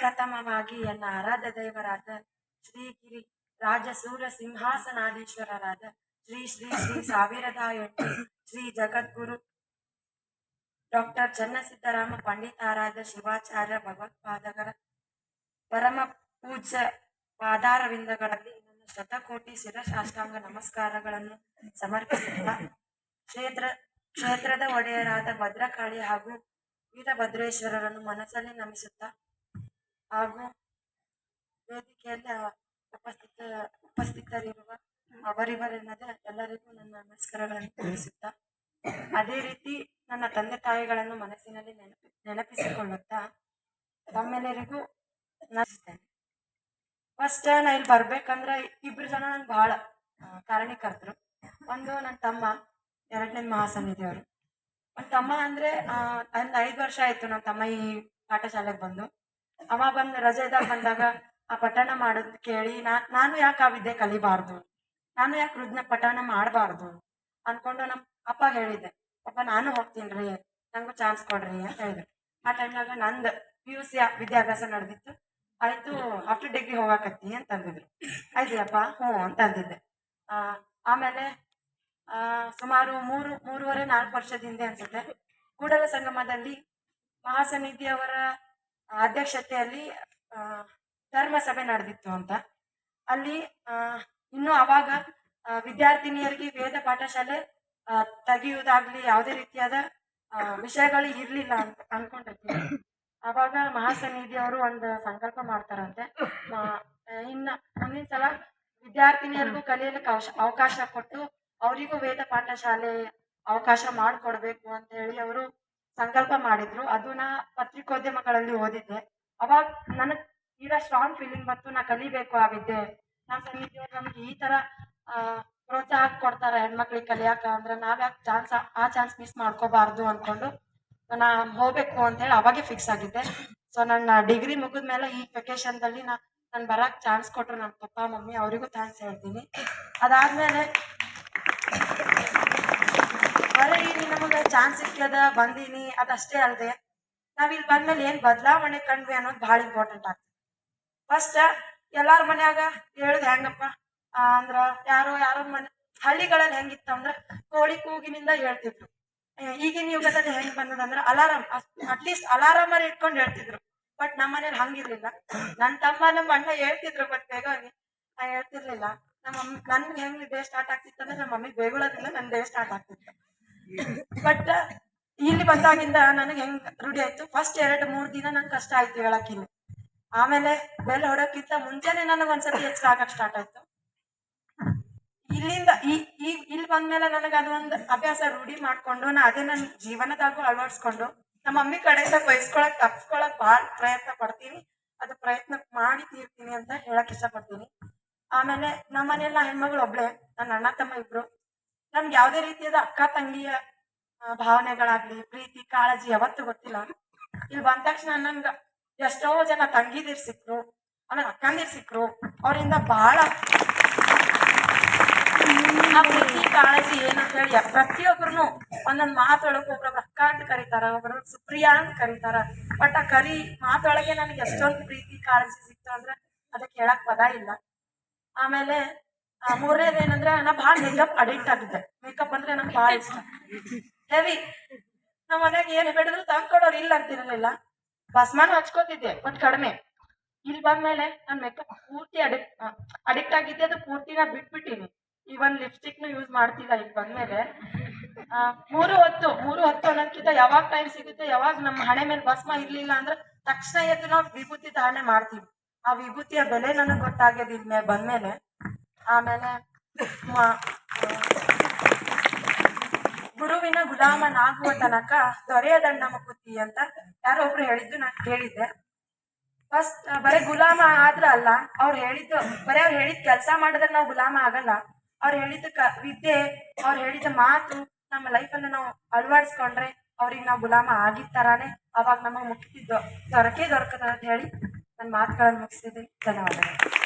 ಪ್ರಪ್ರಥಮವಾಗಿ ಎನ್ನ ಆರಾಧ ದೇವರಾದ ಶ್ರೀಗಿರಿ ರಾಜ ಸೂರ್ಯ ಸಿಂಹಾಸನಾಧೀಶ್ವರರಾದ ಶ್ರೀ ಶ್ರೀ ಶ್ರೀ ಸಾವಿರದ ಎಂಟು ಶ್ರೀ ಜಗದ್ಗುರು ಡಾಕ್ಟರ್ ಚನ್ನಸಿದ್ದರಾಮ ಪಂಡಿತಾರಾಧ್ಯ ಶಿವಾಚಾರ್ಯ ಭಗವತ್ಪಾದಕರ ಪರಮ ಪೂಜ್ಯ ಪಾದಾರವಿಂದಗಳಲ್ಲಿ ನನ್ನ ಶತಕೋಟಿ ಶಿರಶಾಷ್ಟಾಂಗ ನಮಸ್ಕಾರಗಳನ್ನು ಸಮರ್ಪಿಸುತ್ತಾ ಕ್ಷೇತ್ರ, ಕ್ಷೇತ್ರದ ಒಡೆಯರಾದ ಭದ್ರಕಾಳಿ ಹಾಗೂ ವೀರಭದ್ರೇಶ್ವರರನ್ನು ಮನಸ್ಸಲ್ಲಿ ನಮಿಸುತ್ತಾ ಹಾಗೂ ವೇದಿಕೆಯಲ್ಲಿ ಉಪಸ್ಥಿತ, ಉಪಸ್ಥಿತರಿರುವ ಅವರಿವರೆನ್ನದೆ ಎಲ್ಲರಿಗೂ ನನ್ನ ನಮಸ್ಕಾರಗಳನ್ನು ತಿಳಿಸುತ್ತಾ, ಅದೇ ರೀತಿ ನನ್ನ ತಂದೆ ತಾಯಿಗಳನ್ನು ಮನಸ್ಸಿನಲ್ಲಿ ನೆನಪಿ, ನೆನಪಿಸಿಕೊಳ್ಳುತ್ತಾ ತಮ್ಮೆಲ್ಲರಿಗೂ ನಮಸ್ತೇನೆ ಫಸ್ಟ್ ನಾ ಇಲ್ಲಿ ಬರ್ಬೇಕಂದ್ರೆ ಇಬ್ರು ಜನ ನಂಗೆ ಬಹಳ ಕಾರಣಿಕರ್ತರು. ಒಂದು ನನ್ನ ತಮ್ಮ, ಎರಡನೇ ಮಹಾಸನ್ನಿಧಿಯವರು. ಒಂದು ತಮ್ಮ ಅಂದ್ರೆ ಒಂದು ಐದು ವರ್ಷ ಆಯ್ತು ನನ್ನ ತಮ್ಮ ಈ ಪಾಠಶಾಲೆಗೆ ಬಂದು. ಅವ ಬಂದು ರಜೆದಾಗ ಬಂದಾಗ ಆ ಪಠಣ ಮಾಡೋದ್ ಕೇಳಿ ನಾ ನಾನು ಯಾಕೆ ಆ ವಿದ್ಯೆ ಕಲಿಬಾರ್ದು? ನಾನು ಯಾಕೆ ವೃದ್ಧ ಪಠಣ ಮಾಡಬಾರ್ದು? ಅನ್ಕೊಂಡು ನಮ್ಮ ಅಪ್ಪ ಹೇಳಿದ್ದೆ ಅಪ್ಪ ನಾನು ಹೋಗ್ತೀನಿ ರೀ ನಂಗೂ ಚಾನ್ಸ್ ಕೊಡ್ರಿ ಅಂತ ಹೇಳಿದ್ರು. ಆ ಟೈಮ್ನಾಗ ನಂದ್ ಪಿ ಯು ಸಿ ವಿದ್ಯಾಭ್ಯಾಸ ನಡೆದಿತ್ತು. ಆಯ್ತು ಆಫ್ಟರ್ ಡಿಗ್ರಿ ಹೋಗಾಕತ್ತಿ ಅಂತ ಅಂದಿದ್ರು. ಅಪ್ಪ ಹ್ಞೂ ಅಂತ ಅಂದಿದ್ದೆ. ಆಮೇಲೆ ಆ, ಸುಮಾರು ಮೂರು ಮೂರುವರೆ ನಾಲ್ಕು ವರ್ಷದ ಹಿಂದೆ ಅನ್ಸುತ್ತೆ ಕೂಡಲ ಸಂಗಮದಲ್ಲಿ ಮಹಾಸನ್ನಿಧಿಯವರ ಅಧ್ಯಕ್ಷತೆಯಲ್ಲಿ ಆ, ಧರ್ಮ ಸಭೆ ನಡೆದಿತ್ತು ಅಂತ. ಅಲ್ಲಿ ಇನ್ನು ಅವಾಗ ವಿದ್ಯಾರ್ಥಿನಿಯರಿಗೆ ವೇದ ಪಾಠಶಾಲೆ ತೆಗೆಯುವುದಾಗ್ಲಿ ಯಾವುದೇ ರೀತಿಯಾದ ವಿಷಯಗಳು ಇರ್ಲಿಲ್ಲ ಅಂತ ಅನ್ಕೊಂಡಿರ್ತೀನಿ ಅವಾಗ ಅವರು ಒಂದು ಸಂಕಲ್ಪ ಮಾಡ್ತಾರಂತೆ. ಇನ್ನ ಮುಂದಿನ ಸಲ ವಿದ್ಯಾರ್ಥಿನಿಯರಿಗೂ ಕಲಿಯಲು ಅವಕಾಶ ಕೊಟ್ಟು ಅವರಿಗೂ ವೇದ ಪಾಠಶಾಲೆ ಅವಕಾಶ ಮಾಡಿಕೊಡ್ಬೇಕು ಅಂತ ಹೇಳಿ ಅವರು ಸಂಕಲ್ಪ ಮಾಡಿದ್ರು. ಅದು ನಾ ಪತ್ರಿಕೋದ್ಯಮಗಳಲ್ಲಿ ಓದಿದ್ದೆ. ಅವಾಗ ನನಗೆ ತೀರಾ ಸ್ಟ್ರಾಂಗ್ ಫೀಲಿಂಗ್ ಬಂತು, ನಾ ಕಲಿಬೇಕು ಆಗಿದ್ದೆ ನಮ್ಮ ಸನ್ನಿಧಿಯವ್ರು ನಮ್ಗೆ ಈ ತರ ಪ್ರೋತ್ಸಾಹ ಕೊಡ್ತಾರೆ ಹೆಣ್ಮಕ್ಳಿಗೆ ಕಲಿಯಾಕ ಅಂದ್ರೆ ನಾವ್ ಯಾಕೆ ಚಾನ್ಸ್ ಆ ಚಾನ್ಸ್ ಮಿಸ್ ಮಾಡ್ಕೋಬಾರ್ದು ಅನ್ಕೊಂಡು ನಾನು ಹೋಗ್ಬೇಕು ಅಂತ ಹೇಳಿ ಅವಾಗೆ ಫಿಕ್ಸ್ ಆಗಿದ್ದೆ. ಸೊ ನನ್ನ ಡಿಗ್ರಿ ಮುಗಿದ್ಮೇಲೆ ಈ ವೆಕೇಶನ್ದಲ್ಲಿ ನಾ, ನಾನು ಬರಕ್ ಚಾನ್ಸ್ ಕೊಟ್ರು ನನ್ನ ಪಪ್ಪ, ಮಮ್ಮಿ, ಅವರಿಗೂ ಥ್ಯಾಂಕ್ಸ್ ಹೇಳ್ತೀನಿ. ಅದಾದ್ಮೇಲೆ ಬರೀ ಇಲ್ಲಿ ನಮಗೆ ಚಾನ್ಸ್ ಸಿಕ್ಕದ ಬಂದೀನಿ, ಅದಷ್ಟೇ ಅಲ್ಲದೆ ನಾವ್ ಇಲ್ಲಿ ಬಂದ್ಮೇಲೆ ಏನ್ ಬದಲಾವಣೆ ಕಂಡ್ವಿ ಅನ್ನೋದು ಭಾಳ ಇಂಪಾರ್ಟೆಂಟ್ ಆಗ್ತದೆ. ಫಸ್ಟ್ ಎಲ್ಲಾರ ಮನ್ಯಾಗ ಹೇಳುದು ಹೆಂಗಪ್ಪ? ಅಂದ್ರ ಯಾರೋ ಯಾರೋ ಮನೆ, ಹಳ್ಳಿಗಳಲ್ಲಿ ಹೆಂಗಿತ್ತು ಅಂದ್ರ ಕೋಳಿ ಕೂಗಿನಿಂದ ಹೇಳ್ತಿದ್ರು. ಈಗಿನ ಯುಗದಲ್ಲಿ ಹೆಂಗ್ ಬಂದದಂದ್ರ ಅಲಾರಾಮ್ ಅಟ್ಲೀಸ್ಟ್ ಅಲಾರಾಮ್ ಅಲ್ಲಿ ಇಟ್ಕೊಂಡು ಹೇಳ್ತಿದ್ರು. ಬಟ್ ನಮ್ಮ ಮನೇಲಿ ಹಂಗಿರ್ಲಿಲ್ಲ. ನನ್ ತಮ್ಮ, ನಮ್ಮ ಅಣ್ಣ ಹೇಳ್ತಿದ್ರು ಬಟ್ ಬೇಗ ಹೇಳ್ತಿರ್ಲಿಲ್ಲ. ನಮ್ಮ ನನ್ಗೆ ಹೆಂಗ್ ಡೇ ಸ್ಟಾರ್ಟ್ ಆಗ್ತಿತ್ತು ಅಂದ್ರೆ ನಮ್ಮ ಮಮ್ಮಿ ಬೇಗುಳದಿಂದ ನನ್ ಡೇ ಸ್ಟಾರ್ಟ್ ಆಗ್ತಿತ್ತು. ಬಟ್ ಇಲ್ಲಿ ಬಂದಾಗಿಂದ ನನಗೆ ಹೆಂಗ್ ರೂಢಿ ಆಯ್ತು? ಫಸ್ಟ್ ಎರಡು, ಮೂರ್ ದಿನ ನಂಗೆ ಕಷ್ಟ ಆಯ್ತು ಹೇಳಕ್ಕಿಲ್ಲ ಆಮೇಲೆ ಬೆಲ್ ಹೊಡೋಕ್ಕಿಂತ ಮುಂಚೆನೆ ನನಗೆ ಒಂದ್ಸತಿ ಹೆಚ್ಚು ಆಗಕ್ ಸ್ಟಾರ್ಟ್ ಆಯ್ತು. ಇಲ್ಲಿಂದ ಈ ಇಲ್ಲಿ ಬಂದ್ಮೇಲೆ ನನಗೆ ಅದೊಂದು ಅಭ್ಯಾಸ ರೂಢಿ ಮಾಡ್ಕೊಂಡು, ನಾ ಅದೇ ನನ್ನ ಜೀವನದಾಗೂ ಅಳವಡಿಸ್ಕೊಂಡು, ನಮ್ಮ ಮಮ್ಮಿ ಕಡೆಯಿಂದ ಬಯಸ್ಕೊಳಕ್ ತಪ್ಸ್ಕೊಳಕ್ ಬಹಳ ಪ್ರಯತ್ನ ಪಡ್ತೀನಿ. ಅದು ಪ್ರಯತ್ನ ಮಾಡಿ ತೀರ್ತೀನಿ ಅಂತ ಹೇಳಕ್ ಇಷ್ಟಪಡ್ತೀನಿ. ಆಮೇಲೆ ನಮ್ಮ ಮನೆಯಲ್ಲ ಹೆಣ್ಮಗಳು ಒಬ್ಳೆ, ನನ್ನ ಅಣ್ಣ ತಮ್ಮ ಇಬ್ರು. ನನ್ಗೆ ಯಾವುದೇ ರೀತಿಯಾದ ಅಕ್ಕ ತಂಗಿಯ ಭಾವನೆಗಳಾಗ್ಲಿ, ಪ್ರೀತಿ, ಕಾಳಜಿ ಯಾವತ್ತೂ ಗೊತ್ತಿಲ್ಲ. ಇಲ್ಲಿ ಬಂದ ತಕ್ಷಣ ನನ್ಗ ಎಷ್ಟೋ ಜನ ತಂಗಿದಿರ್ ಸಿಕ್ರು ಆಮೇಲೆ ಅಕ್ಕಂದಿರ್ ಸಿಕ್ರು ಅವರಿಂದ ಬಹಳ ಪ್ರೀತಿ, ಕಾಳಜಿ ಏನಂತ ಹೇಳಿ ಪ್ರತಿಯೊಬ್ರು ಒಂದೊಂದ್ ಮಾತೊಳಗೆ ಒಬ್ರೊಬ್ರು ಅಕ್ಕ ಅಂತ ಕರೀತಾರ ಒಬ್ರು ಸುಪ್ರಿಯಾ ಅಂತ ಕರೀತಾರ. ಬಟ್ ಆ ಕರಿ ಮಾತೊಳಗೆ ನನಗೆ ಎಷ್ಟೊಂದು ಪ್ರೀತಿ, ಕಾಳಜಿ ಸಿಕ್ತು ಅಂದ್ರೆ ಅದಕ್ಕೆ ಹೇಳಕ್ ಪದ ಇಲ್ಲ. ಆಮೇಲೆ ಮೂರನೇದು ಏನಂದ್ರೆ ನಾ ಭಾಳ ಮೇಕಪ್ ಅಡಿಕ್ಟ್ ಆಗಿದ್ದೆ. ಮೇಕಪ್ ಅಂದ್ರೆ ನಂಗೆ ಭಾಳ ಇಷ್ಟ. ಹೆವಿ ನಮ್ಮ ಮನ್ಯಾಗ ಏನ್ ಹೇಳಿದ್ರು ತಂದ್ಕೊಡೋರು ಇಲ್ಲ ಅಂತಿರಲಿಲ್ಲ. ಬಸ್ಮಾನು ಹಚ್ಕೋತಿದ್ದೆ ಬಟ್ ಕಡಿಮೆ. ಇಲ್ಲಿ ಬಂದ್ಮೇಲೆ ನಾನು ಮೇಕಪ್ ಪೂರ್ತಿ ಅಡಿಕ್ಟ್ ಅಡಿಕ್ಟ್ ಆಗಿದ್ದೆ, ಅದು ಪೂರ್ತಿ ನಾ ಬಿಟ್ಬಿಟ್ಟಿನಿ ಇವನ್ ಲಿಪ್ಸ್ಟಿಕ್ನು ಯೂಸ್ ಮಾಡ್ತಿಲ್ಲ ಇಲ್ಲಿ ಬಂದ್ಮೇಲೆ. ಮೂರು ಹೊತ್ತು ಮೂರು ಹೊತ್ತು ಅನ್ನೋದ್ಕಿಂತ ಯಾವಾಗ ಟೈಮ್ ಸಿಗುತ್ತೆ, ಯಾವಾಗ ನಮ್ಮ ಹಣೆ ಮೇಲೆ ಭಸ್ಮ ಇರ್ಲಿಲ್ಲ ಅಂದ್ರೆ ತಕ್ಷಣ ಎದ್ದು ನಾವು ವಿಭೂತಿ ಧಾರಣೆ ಮಾಡ್ತೀವಿ. ಆ ವಿಭೂತಿಯ ಬೆಲೆ ನನಗೆ ಗೊತ್ತಾಗ್ಯದ ಇದ್ಮೇಲೆ ಬಂದ್ಮೇಲೆ. ಆಮೇಲೆ ಗುರುವಿನ ಗುಲಾಮನಾಗುವ ತನಕ ದೊರೆಯದಣ್ಣ ಮುಕುತಿ ಅಂತ ಯಾರೋ ಒಬ್ರು ಹೇಳಿದ್ದು ನಾನು ಕೇಳಿದ್ದೆ. ಫಸ್ಟ್ ಬರೀ ಗುಲಾಮ ಆದ್ರ ಅಲ್ಲ, ಅವ್ರು ಹೇಳಿದ್ದು, ಬರೀ ಅವ್ರು ಹೇಳಿದ ಕೆಲಸ ಮಾಡಿದ್ರೆ ನಾವು ಗುಲಾಮ ಆಗಲ್ಲ. ಅವ್ರು ಹೇಳಿದ ಕ ವಿದ್ಯೆ, ಅವ್ರು ಹೇಳಿದ ಮಾತು ನಮ್ಮ ಲೈಫನ್ನು ನಾವು ಅಳವಡಿಸ್ಕೊಂಡ್ರೆ ಅವ್ರಿಗೆ ನಾವು ಗುಲಾಮ ಆಗಿದ ತರಾನೇ ಅವಾಗ ನಮಗೆ ಮುಕ್ತಿದ್ದು ದೊರಕೇ ದೊರಕದ ಅಂತ ಹೇಳಿ ನನ್ನ ಮಾತುಗಳನ್ನು ಮುಗಿಸಿದ್ದೀನಿ ಧನ್ಯವಾದಗಳು.